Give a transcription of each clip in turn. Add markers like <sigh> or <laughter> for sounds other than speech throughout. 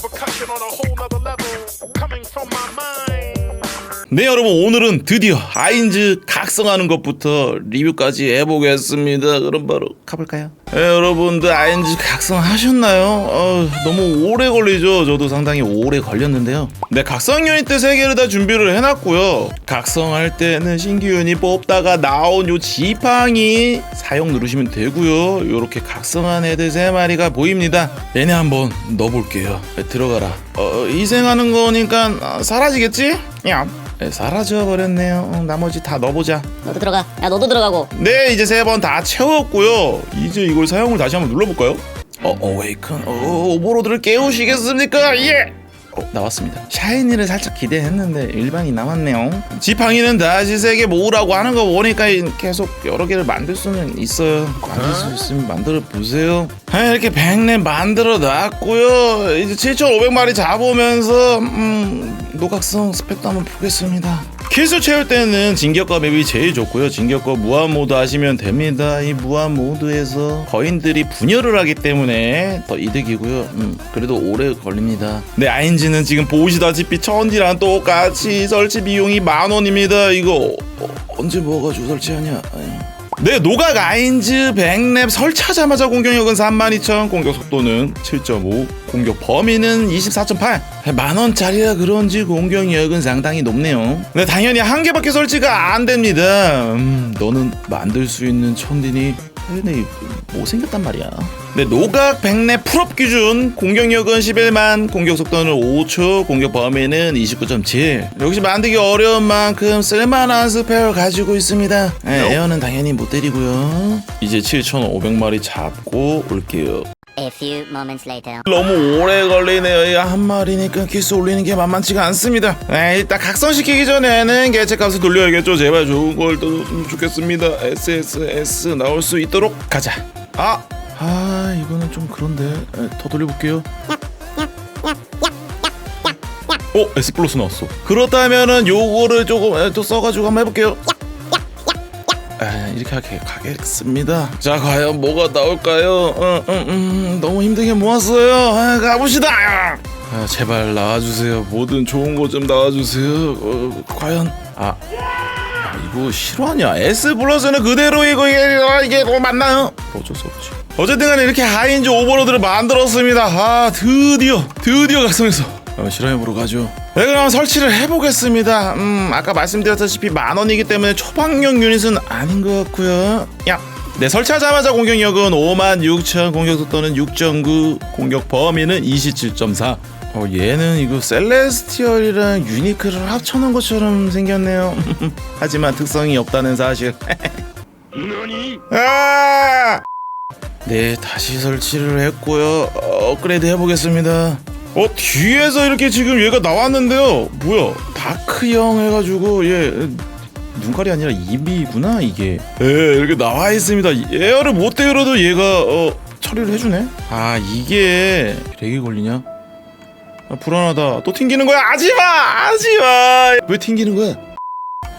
percussion on a whole nother level. Coming from my mind. 네 여러분 오늘은 드디어 아인즈 각성하는 것부터 리뷰까지 해보겠습니다. 그럼 바로 가볼까요? 네, 여러분들 아인즈 각성하셨나요? 어, 너무 오래 걸리죠? 저도 상당히 오래 걸렸는데요. 네 각성 유닛 3개를 다 준비를 해놨고요. 각성할 때는 신규 유닛 뽑다가 나온 요 지팡이 사용 누르시면 되고요. 요렇게 각성한 애들 3마리가 보입니다. 얘네 한번 넣어볼게요. 네, 들어가라. 어, 희생하는 거니까 아, 사라지겠지? 야 네, 사라져 버렸네요. 어, 나머지 다 넣어보자. 너도 들어가. 야 너도 들어가고. 네, 이제 세 번 다 채웠고요. 이제 이걸 사용을 다시 한번 눌러볼까요? 어, 어웨이큰. 어, 오버로드를 깨우시겠습니까? 예. 어, 나왔습니다. 샤이니를 살짝 기대했는데 일반이 나왔네요. 지팡이는 다시 세 개 모으라고 하는 거 보니까 계속 여러 개를 만들 수는 있어요. 만들 수 있으면 만들어 보세요. 아, 이렇게 백내 만들어 놨고요. 이제 7,500마리 잡으면서 음, 노각성 스펙도 한번 보겠습니다. 킬수 채울 때는 진격과 맵이 제일 좋고요. 진격과 무한 모드 하시면 됩니다. 이 무한 모드에서 거인들이 분열을 하기 때문에 더 이득이고요. 음, 그래도 오래 걸립니다. 네, 아인지는 지금 보시다시피 천지랑 똑같이 설치 비용이 만 원입니다. 이거 어, 언제 뭐가지고 설치하냐? 아이. 네, 노각 아인즈 100랩 설치하자마자 공격력은 32,000, 공격 속도는 7.5, 공격 범위는 24.8. 만원짜리라 그런지 공격력은 상당히 높네요. 네, 당연히 한 개밖에 설치가 안 됩니다. 음, 너는 만들 수 있는 천딘이 네, 못생겼단 말이야. 네, 노각 100랩 풀업 기준 공격력은 11만, 공격 속도는 5초, 공격 범위는 29.7. 역시 만들기 어려운 만큼 쓸만한 스페어를 가지고 있습니다. 네, 에어는 당연히 못 때리고요. 이제 7,500마리 잡고 올게요. A few moments later. 너무 오래 걸리네요. 이한 마리니까 키스 올리는 게 만만치가 않습니다. 에 일단 각성시키기 전에는 개체값을 돌려야겠죠. 제발 좋은 걸 떠줬으면 좋겠습니다. SSS 나올 수 있도록 가자. 아, 아 이거는 좀 그런데 에, 더 돌려볼게요. 어, S 플러스 나왔어. 그렇다면은 요거를 조금 에, 또 써가지고 한번 해볼게요. 아, 이렇게 가겠습니다. 자, 과연 뭐가 나올까요? 음, 음, 음, 너무 힘들게 모았어요. 아, 가봅시다. 아, 제발 나와주세요. 뭐든 좋은 거 좀 나와주세요. 어, 과연 아, 아, 이거 실화냐? S 플러스는 그대로 이거 이게 아, 이게 뭐 맞나요? 어쩔 수 없지. 어쨌든 간에 이렇게 하인즈 오버로드를 만들었습니다. 아, 드디어 드디어 각성했어. 한번 실험해보러 가죠. 네, 그럼 설치를 해보겠습니다. 음, 아까 말씀드렸다시피 만 원이기 때문에 초반용 유닛은 아닌 것 같고요. 야. 네, 설치하자마자 공격력은 5만 6천, 공격 속도는 6.9, 공격 범위는 27.4. 어, 얘는 이거 셀레스티얼이랑 유니크를 합쳐놓은 것처럼 생겼네요. <laughs> 하지만 특성이 없다는 사실. <laughs> 아! 네, 다시 설치를 했고요. 어, 업그레이드 해보겠습니다. 어, 뒤에서 이렇게 지금 얘가 나왔는데요. 뭐야, 다크형 해가지고 얘 눈깔이 아니라 입이구나 이게. 예, 이렇게 나와 있습니다. 에어를 못 때려도 얘가 어 처리를 해주네. 아, 이게 렉이 걸리냐? 아, 불안하다. 또 튕기는 거야? 하지마! 하지마! 왜 튕기는 거야?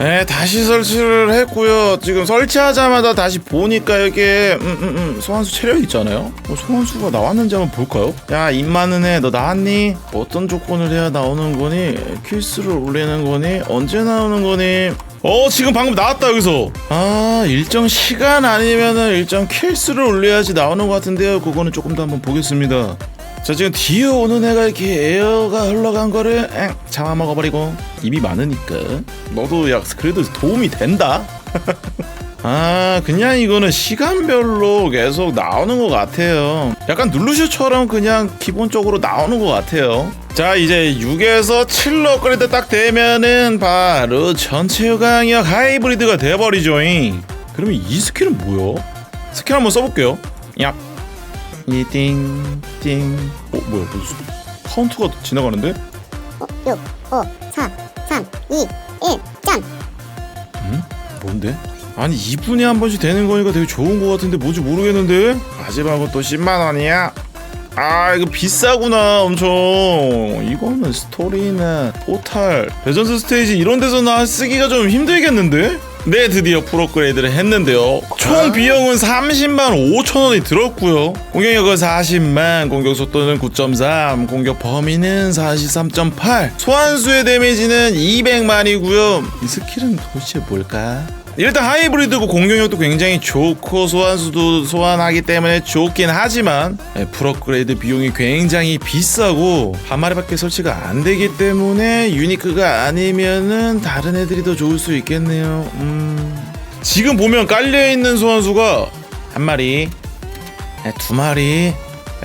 네, 다시 설치를 했고요. 지금 설치하자마자 다시 보니까 이게 음, 음, 음, 소환수 체력 있잖아요. 뭐 소환수가 나왔는지 한번 볼까요? 야, 입 많은 애, 너 나왔니? 어떤 조건을 해야 나오는 거니? 킬수를 올리는 거니? 언제 나오는 거니? 어, 지금 방금 나왔다 여기서. 아, 일정 시간 아니면은 일정 킬수를 올려야지 나오는 것 같은데요. 그거는 조금 더 한번 보겠습니다. 자 지금 뒤에 오는 애가 이렇게 에어가 흘러간 거를 엥 잡아 먹어버리고. 입이 많으니까. 너도 야 그래도 도움이 된다. <laughs> 아 그냥 이거는 시간별로 계속 나오는 것 같아요. 약간 눌루슈처럼 그냥 기본적으로 나오는 것 같아요. 자 이제 6에서 7로 업그레이드 딱 되면은 바로 전체 요강력 하이브리드가 돼버리죠잉. 그러면 이 스킬은 뭐야? 스킬 한번 써볼게요. 야 이띵 띵 어 뭐야 무슨 카운트가 지나가는데? 6, 5, 4, 3, 2, 1, 점! 뭔데? 아니 2분에 한 번씩 되는 거니까 되게 좋은 거 같은데 뭔지 모르겠는데? 마지막은 또 10만 원이야? 아 이거 비싸구나 엄청 이거는 스토리나 포탈 레전드 스테이지 이런 데서 나 쓰기가 좀 힘들겠는데? 네 드디어 프로그레이드를 했는데요. 총 비용은 30만 5천 원이 들었고요. 공격력은 40만 공격 속도는 9.3 공격 범위는 43.8 소환수의 데미지는 200만이고요. 이 스킬은 도대체 뭘까? 일단 하이브리드고 공격력도 굉장히 좋고 소환수도 소환하기 때문에 좋긴 하지만 예, 프로그레이드 비용이 굉장히 비싸고 한 마리밖에 설치가 안 되기 때문에 유니크가 아니면은 다른 애들이 더 좋을 수 있겠네요. 음. 지금 보면 깔려 있는 소환수가 한 마리, 예, 두 마리, 예,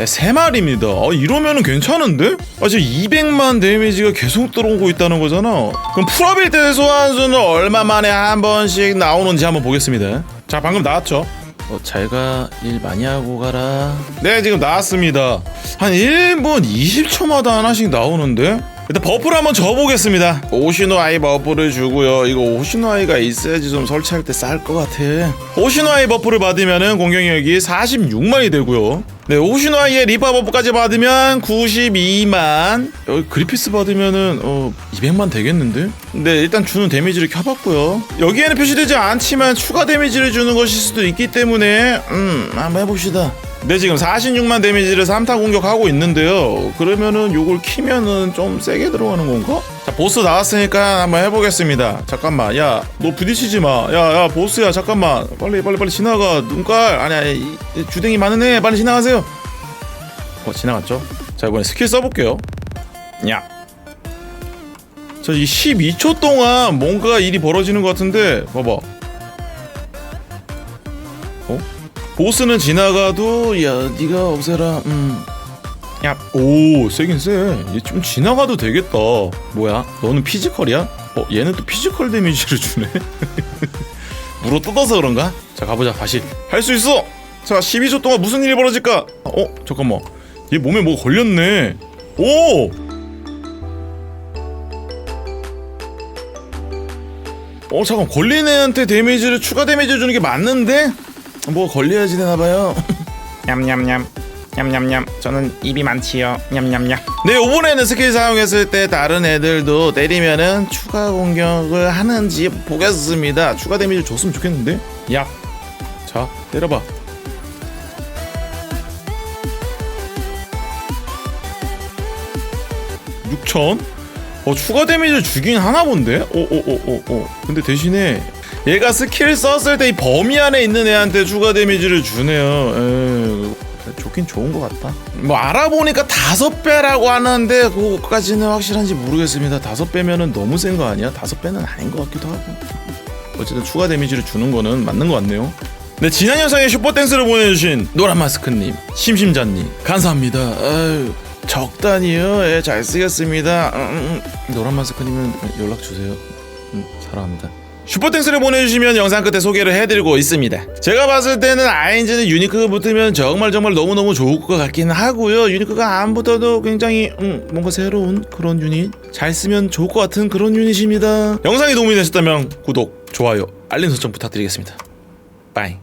세 마리입니다. 어, 이러면은 괜찮은데? 아, 지금 200만 데미지가 계속 들어오고 있다는 거잖아. 그럼 풀어빌 소환수는 얼마 만에 한 번씩 나오는지 한번 보겠습니다. 자, 방금 나왔죠? 어, 잘가 일 많이 하고 가라. 네, 지금 나왔습니다. 한 1분 20초마다 하나씩 나오는데? 일단 버프를 한번 줘보겠습니다. 오시노 아이 버프를 주고요. 이거 오시노 아이가 있어야지 좀 설치할 때 쌀 것 같아. 오시노 아이 버프를 받으면은 공격력이 46만이 되고요. 네, 오시노 아이의 리파 버프까지 받으면 92만. 여기 그리피스 받으면은 어 200만 되겠는데? 네, 일단 주는 데미지를 켜봤고요. 여기에는 표시되지 않지만 추가 데미지를 주는 것일 수도 있기 때문에 음 한번 해봅시다. 네 지금 46만 데미지를 3타 공격하고 있는데요. 그러면은 요걸 키면은 좀 세게 들어가는 건가? 자 보스 나왔으니까 한번 해보겠습니다. 잠깐만 야 너 부딪히지 마야야 보스야 잠깐만. 빨리 빨리 빨리 지나가. 눈깔. 아니 아니 이- 이 주댕이 많은 애 빨리 지나가세요. 어 지나갔죠? 자 이번에 스킬 써볼게요. 야. 자, 이 12초 동안 뭔가 일이 벌어지는 것 같은데 봐봐 보스는 지나가도 야 네가 없애라 음. 음야오 세긴 세얘 좀 지나가도 되겠다. 뭐야? 너는 피지컬이야? 어 얘는 또 피지컬 데미지를 주네. <laughs> 물어 뜯어서 그런가? 자 가보자 다시. 할 수 있어! 자 12초 동안 무슨 일이 벌어질까? 어 잠깐만. 얘 몸에 뭐 걸렸네. 오! 어 잠깐. 걸린 애한테 데미지를 추가 데미지 주는 게 맞는데 뭐 걸려야지 되나봐요. 냠냠냠. 냠냠냠. 저는 입이 많지요. 냠냠냠. 네, 이번에는 스킬 사용했을 때 다른 애들도 때리면은 추가 공격을 하는지 보겠습니다. 추가 데미지 줬으면 좋겠는데. 야. 자, 때려봐. 육천 어 추가 데미지를 주긴 하나 본데? 오오오오오 근데 대신에 얘가 스킬 썼을 때 이 범위 안에 있는 애한테 추가 데미지를 주네요. 에 좋긴 좋은 것 같다. 뭐 알아보니까 다섯 배라고 하는데 그거까지는 확실한지 모르겠습니다. 다섯 배면은 너무 센 거 아니야? 다섯 배는 아닌 것 같기도 하고. 어쨌든 추가 데미지를 주는 거는 맞는 것 같네요. 네 지난 영상에 슈퍼댄스를 보내주신 노란 마스크님 심심자님 감사합니다. 아유 적당히요. 예, 잘 쓰겠습니다. 음, 음, 음. 노란 마스크님은 연락 주세요. 음, 사랑합니다 슈퍼땡스를 보내주시면 영상 끝에 소개를 해드리고 있습니다. 제가 봤을 때는 아인즈는 유니크가 붙으면 정말 정말 너무너무 좋을 것 같긴 하고요. 유니크가 안 붙어도 굉장히 음, 뭔가 새로운 그런 유닛? 잘 쓰면 좋을 것 같은 그런 유닛입니다. 영상이 도움이 되셨다면 구독, 좋아요, 알림 설정 부탁드리겠습니다. 빠이